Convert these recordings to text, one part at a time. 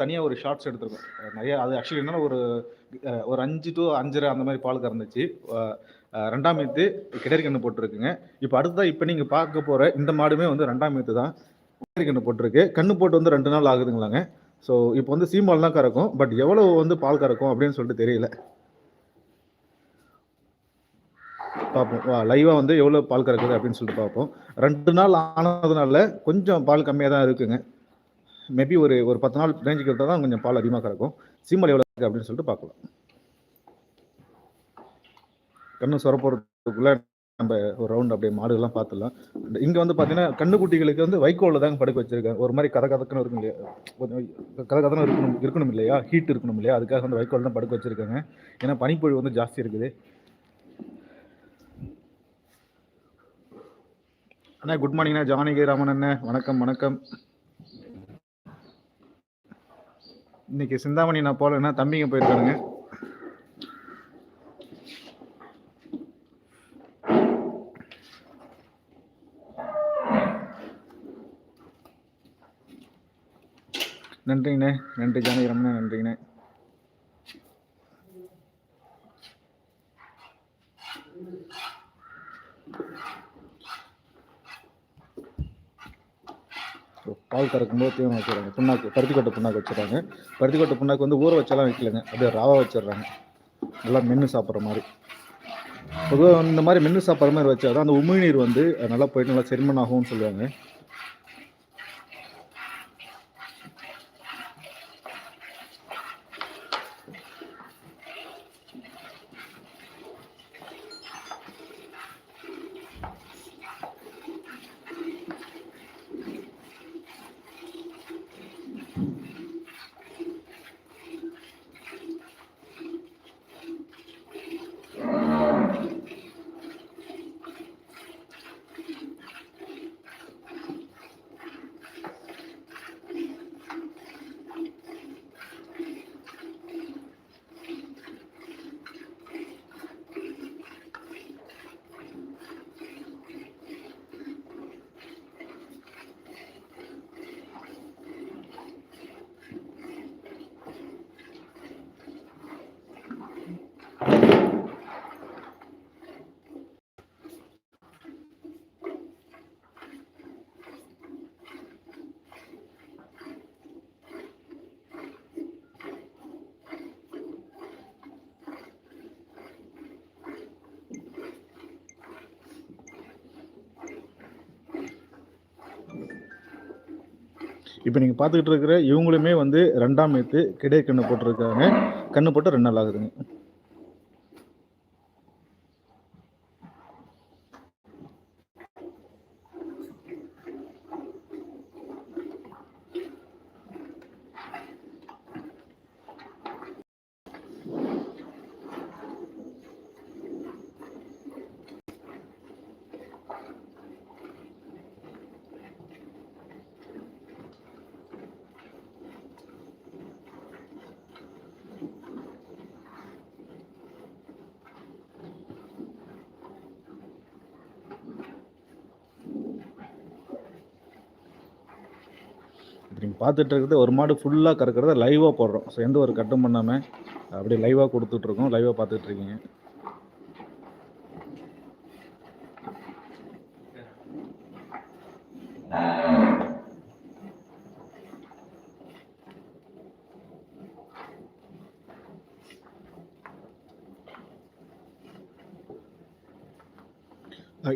தனியாக ஒரு ஷார்ட்ஸ் எடுத்திருக்கோம். நிறைய அது ஆக்சுவலி என்னன்னா ஒரு ஒரு அஞ்சு டு அஞ்சரை அந்த மாதிரி பால் கறந்துச்சு. ரெண்டாம் மீத்து கிடரி போட்டிருக்குங்க. இப்போ அடுத்ததா இப்போ நீங்கள் பார்க்க போகிற இந்த மாடுமே வந்து ரெண்டாம் மீத்து தான் கிடரி போட்டிருக்கு. கண்ணு போட்டு வந்து ரெண்டு நாள் ஆகுதுங்களாங்க. ஸோ இப்போ வந்து சீம்பால் தான் கறக்கும். பட் எவ்வளோ வந்து பால் கறக்கும் அப்படின்னு சொல்லிட்டு தெரியல. பார்ப்போம். லைவாக வந்து எவ்வளோ பால் கறக்குது அப்படின்னு சொல்லிட்டு பார்ப்போம். ரெண்டு நாள் ஆனதுனால கொஞ்சம் பால் கம்மியாக தான் இருக்குங்க. மேபி ஒரு ஒரு பத்து நாள் ரேஞ்சுக்கு எடுத்தால் தான் கொஞ்சம் பால் அதிகமாக கறக்கும். சீமல் எவ்வளோ இருக்குது அப்படின்னு சொல்லிட்டு பார்க்கலாம். கண்ணு சொர நம்ம ஒரு ரவுண்ட் அப்படியே மாடுகள்லாம் பார்த்துடலாம். இங்கே வந்து பார்த்தீங்கன்னா கண்ணுக்குட்டிகளுக்கு வந்து வைக்கோலில் தாங்க படுக்க வச்சிருக்காங்க. ஒரு மாதிரி கதை கதக்குன்னு இருக்கும் இல்லையா? கொஞ்சம் கதை இருக்கணும் இருக்கணும் இல்லையா? ஹீட் இருக்கணும் இல்லையா? அதுக்காக வந்து வைக்கோல் தான் படுக்க வச்சிருக்காங்க. ஏன்னா பனிப்பொழிவு வந்து ஜாஸ்தி இருக்குது. அண்ணா குட் மார்னிங்ண்ணா ஜானகி ராமன் வணக்கம் வணக்கம். இன்னைக்கு சிந்தாமணி நான் போகலன்னா தம்பிங்க போயிருக்கானுங்க. நன்றிங்கண்ணே நன்றி ஜானகி ராமண்ணே நன்றிங்கண்ணே ஸோ பால் கறக்கும்போது தீவனம் வச்சுறாங்க புண்ணாக்கு பருத்திக்கொட்டை புண்ணாக்கு வச்சுறாங்க பருத்திக்கொட்டை புண்ணாக்கு வந்து ஊற வச்செல்லாம் வைக்கலங்க. அப்படியே ராவை வச்சிடுறாங்க. நல்லா மென்று சாப்பிட்ற மாதிரி. பொதுவாக இந்த மாதிரி மென்று சாப்பிட்ற மாதிரி வச்சா தான் அந்த உமிழ்நீர் வந்து நல்லா போயிட்டு நல்லா செரிமன் ஆகும்னு சொல்லுவாங்க. இப்போ நீங்கள் பார்த்துக்கிட்டு இருக்கிற இவங்களுமே வந்து ரெண்டாம் மேத்து கிடை கண்ணு போட்டிருக்காங்க. கண்ணு போட்டு ரெண்டு நாள் ஆகுதுங்க. இப்போ நீங்கள் பார்த்துட்டு இருக்கிறது ஒரு மாடு ஃபுல்லாக கறக்கிறத லைவாக போடுறோம். ஸோ எந்த ஒரு கட்டும் பண்ணாமல் அப்படியே லைவாக கொடுத்துட்ருக்கோம் லைவாக பார்த்துட்டு இருக்கீங்க.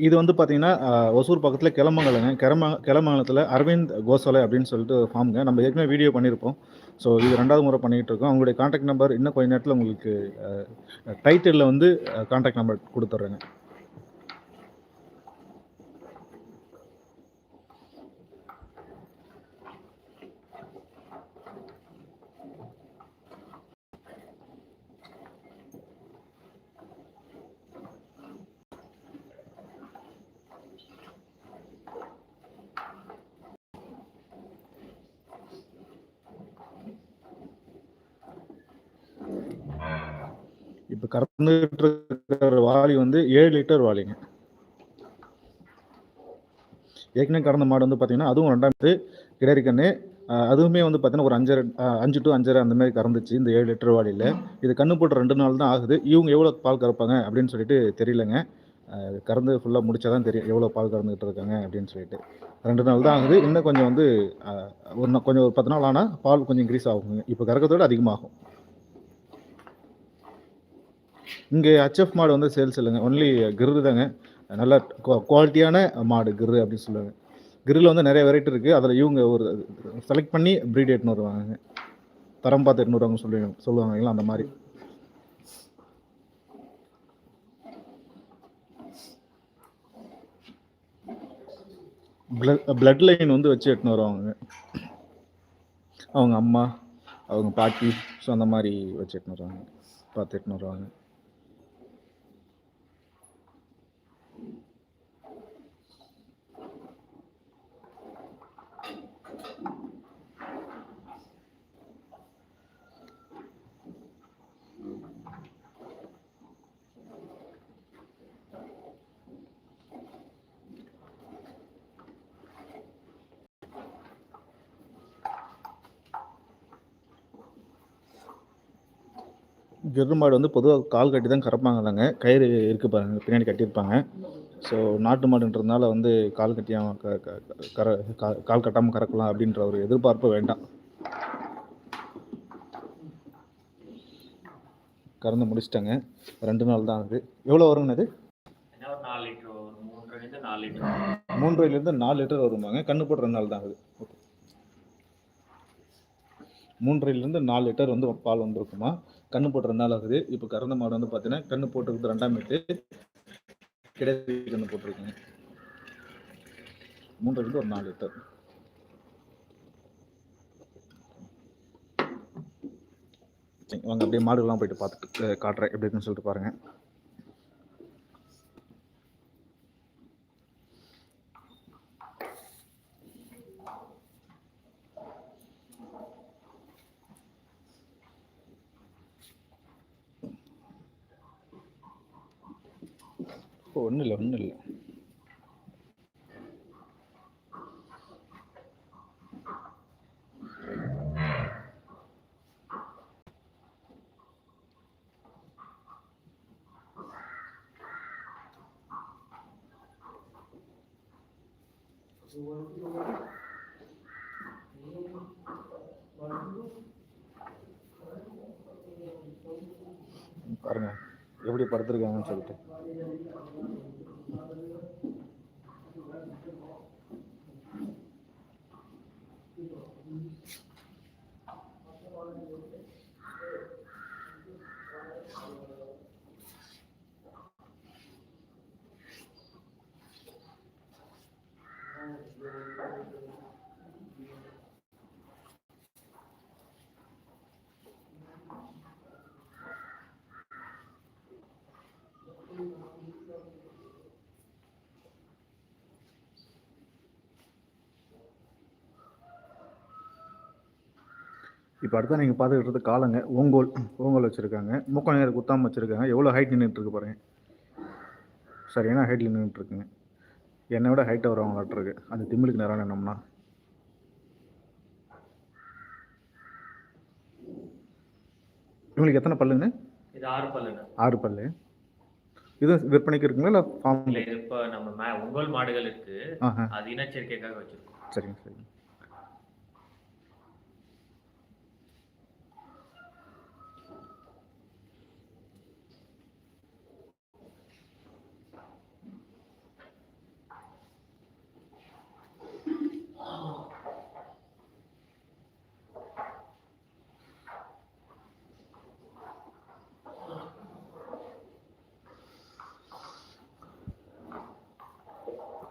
இது வந்து பார்த்தீங்கன்னா ஒசூர் பக்கத்தில் கிளமங்கலங்க. கிளம கிளமங்கலத்தில் அரவிந்த் கோசாலை அப்படின்னு சொல்லிட்டு ஃபார்முங்க. நம்ம ஏற்கனவே வீடியோ பண்ணியிருப்போம். ஸோ இது ரெண்டாவது முறை பண்ணிகிட்டு இருக்கோம். அவங்களுடைய காண்டாக்ட் நம்பர் இன்னும் கொஞ்ச நேரத்தில் உங்களுக்கு டைட்டிலில் வந்து காண்டாக்ட் நம்பர் கொடுத்துட்றேங்க இப்போ கறந்துட்டு இருக்கிற வாளி வந்து ஏழு லிட்டர் வாளிங்க ஏற்கனவே கறந்த மாடு வந்து பார்த்தீங்கன்னா அதுவும் ரெண்டாம் கிடையாது கண்ணு அதுவுமே வந்து பார்த்தீங்கன்னா ஒரு அஞ்சரை அஞ்சு டு அஞ்சரை அந்த மாதிரி கறந்துச்சு இந்த ஏழு லிட்டர் வாலியில். இது கண்ணு போட்டு ரெண்டு நாள் தான் ஆகுது. இவங்க எவ்வளோ பால் கறப்பாங்க அப்படின்னு சொல்லிட்டு தெரியலங்க. கறந்து ஃபுல்லாக முடிச்சா தான் தெரியும் எவ்வளோ பால் கறந்துக்கிட்டு இருக்காங்க அப்படின்னு சொல்லிட்டு. ரெண்டு நாள் தான் ஆகுது. இன்னும் கொஞ்சம் வந்து ஒரு கொஞ்சம் ஒரு பத்து நாள் ஆனால் பால் கொஞ்சம் இன்க்ரீஸ் ஆகுங்க. இப்போ கறக்கிறதோட அதிகமாகும். இங்கே ஹச்எஃப் மாடு வந்து சேல்ஸ் இல்லைங்க ஒன்லி கிரு தாங்க. நல்ல குவாலிட்டியான மாடு கிரு அப்படின்னு சொல்லுவாங்க. கிரில் வந்து நிறைய வெரைட்டி இருக்குது அதில் இவங்க ஒரு செலக்ட் பண்ணி ப்ரீட் எட்டுன்னு வருவாங்க. தரம் பார்த்து எட்டுன்னு வருவாங்க சொல்லி சொல்லுவாங்க இல்லைங்களா அந்த மாதிரி. பிளட் லைன் வந்து வச்சு எட்டுன்னு வருவாங்க அவங்க அம்மா அவங்க பாட்டி ஸோ அந்த மாதிரி வச்சு எட்டுன்னு வருவாங்க பார்த்து எட்டுன்னு வருவாங்க கிரு மாடு வந்து பொதுவாக கால் கட்டி தான் கறப்பாங்க தாங்க கயிறு இருக்கு பாருங்க பின்னாடி கட்டியிருப்பாங்க. ஸோ நாட்டு மாடுன்றதுனால வந்து கால் கட்டியாம க க- க- கற கால் கட்டாமல் கறக்கலாம் அப்படின்ற ஒரு எதிர்பார்ப்பு வேண்டாம். கறந்து முடிச்சிட்டாங்க. ரெண்டு நாள் தான் ஆகுது. எவ்வளோ வருங்கண்ணா இது ஒரு நாலு லிட்டர். வருவாங்க கண்ணு போட்டு ரெண்டு நாள் தான் ஆகுது. மூன்றையிலேருந்து நாலு லிட்டர் வந்து பால் வந்திருக்குமா? கண்ணு போட்டு ரெண்டு நாள் ஆகுது. இப்போ கறந்த மாடு வந்து பார்த்தீங்கன்னா கண்ணு போட்டுருக்குது ரெண்டாம் மீட்டு கிடையாது கண்ணு போட்டிருக்குங்க. மூன்றையிலேருந்து ஒரு நாலு லிட்டர். சரி, வாங்க அப்படியே மாடுகள்லாம் போயிட்டு பார்த்துட்டு காட்டுறேன். எப்படி இருக்குன்னு சொல்லிட்டு பாருங்கள் ஒன்றும் இல்லை ஒன்றும் இல்லை. பாருங்க. எப்படி படுத்திருக்காங்கன்னு சொல்லிட்டு. இப்போ அடுத்த நீங்கள் பார்த்துக்கிட்டு காலங்க ஓங்கோல் ஓங்கோல் வச்சுருக்காங்க. மூக்கம் நேரம் குத்தாமல் வச்சுருக்காங்க. எவ்வளோ ஹைட் நின்றுட்டு இருக்கு பாருங்க சரியான ஹைட்டில் நின்றுட்டு இருக்குங்க. என்னை விட ஹைட்டாக வரவங்களாட்டு இருக்கு அந்த திமிலுக்கு நேரம் நின்னோம்னா இவங்களுக்கு எத்தனை பல்லுங்க? இது ஆறு பல்லுங்க. ஆறு பல்லு. இது விற்பனைக்கு இருக்குங்களா இல்லை ஃபார்ம் இப்போ நம்ம உங்கள் மாடுகள் இருக்கு. அது இனச்சேர்க்கைக்காக வச்சிருக்கோம். சரிங்க சரிங்க.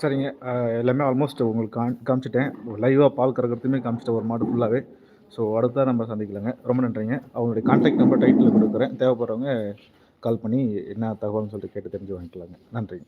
சரிங்க. எல்லாமே ஆல்மோஸ்ட் உங்களுக்கு காமிச்சிட்டேன். லைவாக பால் கறக்கிறதுமே காமிச்சிட்டேன் ஒரு மாடு ஃபுல்லாகவே ஸோ அடுத்ததாக நம்ம சந்திக்கலாங்க. ரொம்ப நன்றிங்க. அவங்களுடைய கான்டாக்ட் நம்பர் டைட்டில் கொடுக்குறேன். தேவைப்படுறவங்க கால் பண்ணி என்ன தகவல்னு சொல்லிட்டு கேட்டு தெரிஞ்சு வாங்கிக்கலாங்க. நன்றிங்க.